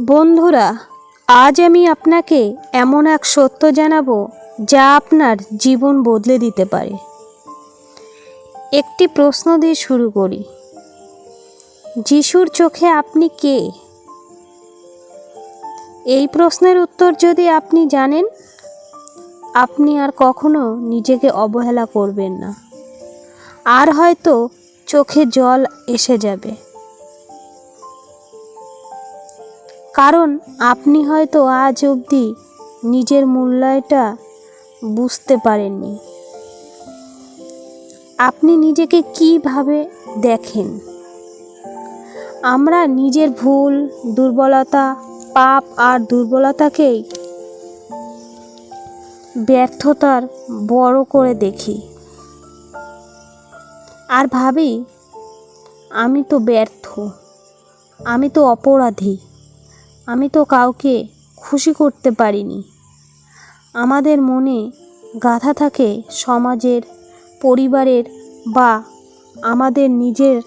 বন্ধুরা, আজ আমি আপনাকে এমন এক সত্য জানাব যা আপনার জীবন বদলে দিতে পারে। একটি প্রশ্ন দিয়ে শুরু করি। যিশুর চোখে আপনি কে? এই প্রশ্নের উত্তর যদি আপনি জানেন, আপনি আর কখনো নিজেকে অবহেলা করবেন না। আর হয়তো চোখে জল এসে যাবে। কারণ আপনি হয়তো আজ অবধি নিজের মূল্যায়টা বুঝতে পারেননি। আপনি নিজেকে কীভাবে দেখেন? আমরা নিজের ভুল, দুর্বলতা, পাপ আর দুর্বলতাকেই ব্যর্থতার বড় করে দেখি। আর ভাবি, আমি তো ব্যর্থ, আমি তো অপরাধী। আমি তো কাউকে খুশি করতে পারিনি। আমাদের মনে গাথা থাকে সমাজের, পরিবারের বা আমাদের নিজের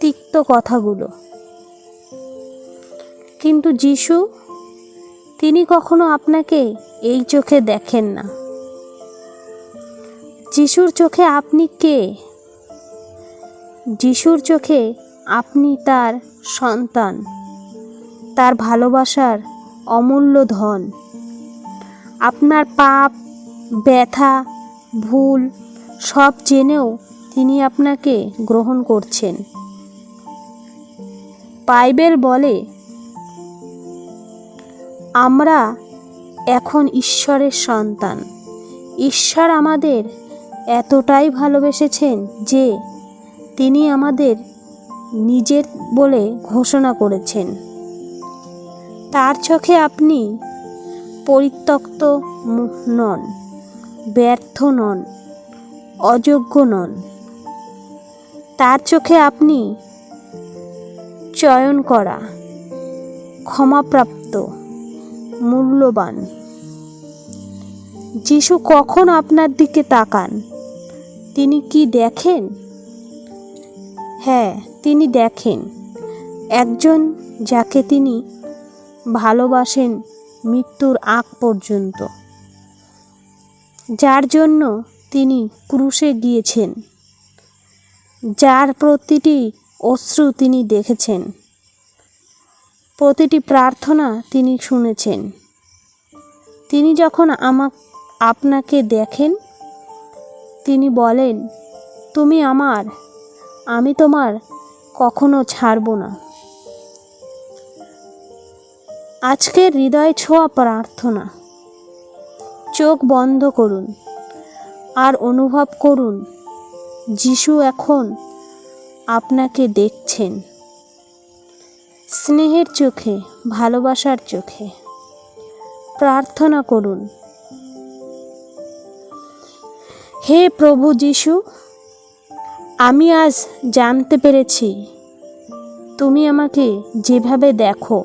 তিক্ত কথাগুলো। কিন্তু যিশু, তিনি কখনো আপনাকে এই চোখে দেখেন না। যিশুর চোখে আপনি কে? যিশুর চোখে আপনি তার সন্তান। তার ভালোবাসার অমূল্য ধন। আপনার পাপ, ব্যথা, ভুল সব জেনেও তিনি আপনাকে গ্রহণ করছেন। বাইবেল বলে, আমরা এখন ঈশ্বরের সন্তান। ঈশ্বর আমাদের এতটাই ভালোবেসেছেন যে তিনি আমাদের নিজের বলে ঘোষণা করেছেন। তার চোখে আপনি পরিত্যক্ত নন, ব্যর্থ নন, অযোগ্য নন। তার চোখে আপনি চয়ন করা, ক্ষমাপ্রাপ্ত, মূল্যবান। যিশু কখন আপনার দিকে তাকান? তিনি কি দেখেন? হ্যাঁ তিনি দেখেন। একজন যাকে তিনি ভালোবাসেন মৃত্যুর আগ পর্যন্ত। যার জন্য তিনি ক্রুশে গিয়েছেন। যার প্রতিটি অশ্রু তিনি দেখেছেন। প্রতিটি প্রার্থনা তিনি শুনেছেন। তিনি যখন আমা, আপনাকে দেখেন, তিনি বলেন, তুমি আমার, আমি তোমার কখনো ছাড়ব না। আজকের হৃদয় ছোঁয়া প্রার্থনা। চোখ বন্ধ করুন। আর অনুভব করুন, যিশু এখন আপনাকে দেখছেন। স্নেহের চোখে, ভালোবাসার চোখে। প্রার্থনা করুন। হে প্রভু যিশু, আমি আজ জানতে পেরেছি, তুমি আমাকে যেভাবে দেখো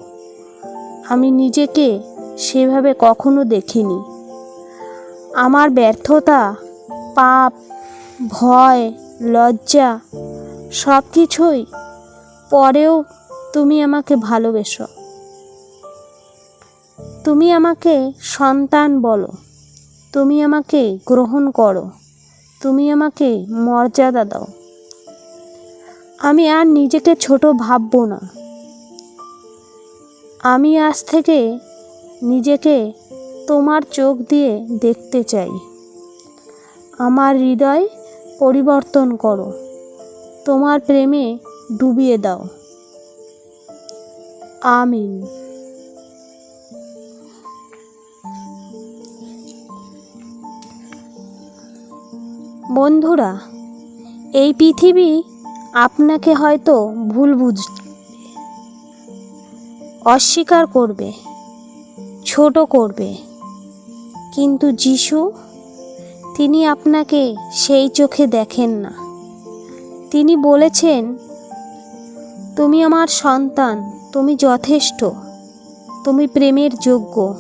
আমি নিজেকে সেভাবে কখনো দেখিনি। আমার ব্যর্থতা, পাপ, ভয়, লজ্জা সব কিছুই পরেও তুমি আমাকে ভালোবেসো। তুমি আমাকে সন্তান বলো। তুমি আমাকে গ্রহণ করো। তুমি আমাকে মর্যাদা দাও। আমি আর নিজেকে ছোট ভাববো না। আমি আজ থেকে নিজেকে তোমার চোখ দিয়ে দেখতে চাই। আমার হৃদয় পরিবর্তন করো। তোমার প্রেমে ডুবিয়ে দাও। আমিন। বন্ধুরা, এই পৃথিবী আপনাকে হয়তো ভুল বুঝ অস্বীকার করবে, ছোট করবে। কিন্তু যিশু, তিনি আপনাকে সেই চোখে দেখেন না। তিনি বলেছেন, তুমি আমার সন্তান, তুমি যথেষ্ট, তুমি প্রেমের যোগ্য।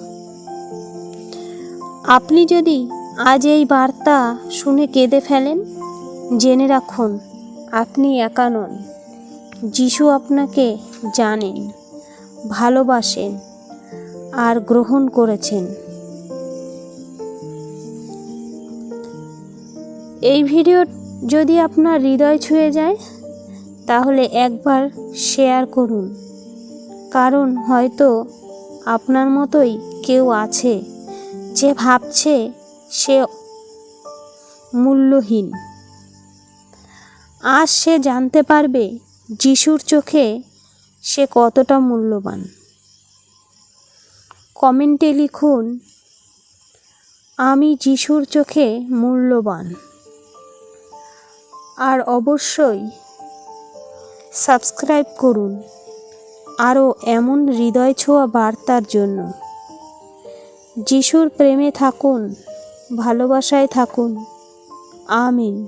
আপনি যদি আজ এই বার্তা শুনে কেঁদে ফেলেন, জেনে রাখুন, আপনি একা নন। যিশু আপনাকে জানেন। ভালোবাসেন আর গ্রহণ করেছেন। এই ভিডিও যদি আপনার হৃদয় ছুঁয়ে যায়, তাহলে একবার শেয়ার করুন। কারণ হয়তো আপনার মতোই কেউ আছে যে ভাবছে সে মূল্যহীন। আজ সে জানতে পারবে যিশুর চোখে সে কতটা মূল্যবান? কমেন্টে লিখুন, আমি যিশুর চোখে মূল্যবান। আর অবশ্যই সাবস্ক্রাইব করুন আরও এমন হৃদয় ছোঁয়া বার্তার জন্য। যিশুর প্রেমে থাকুন, ভালোবাসায় থাকুন। আমিন।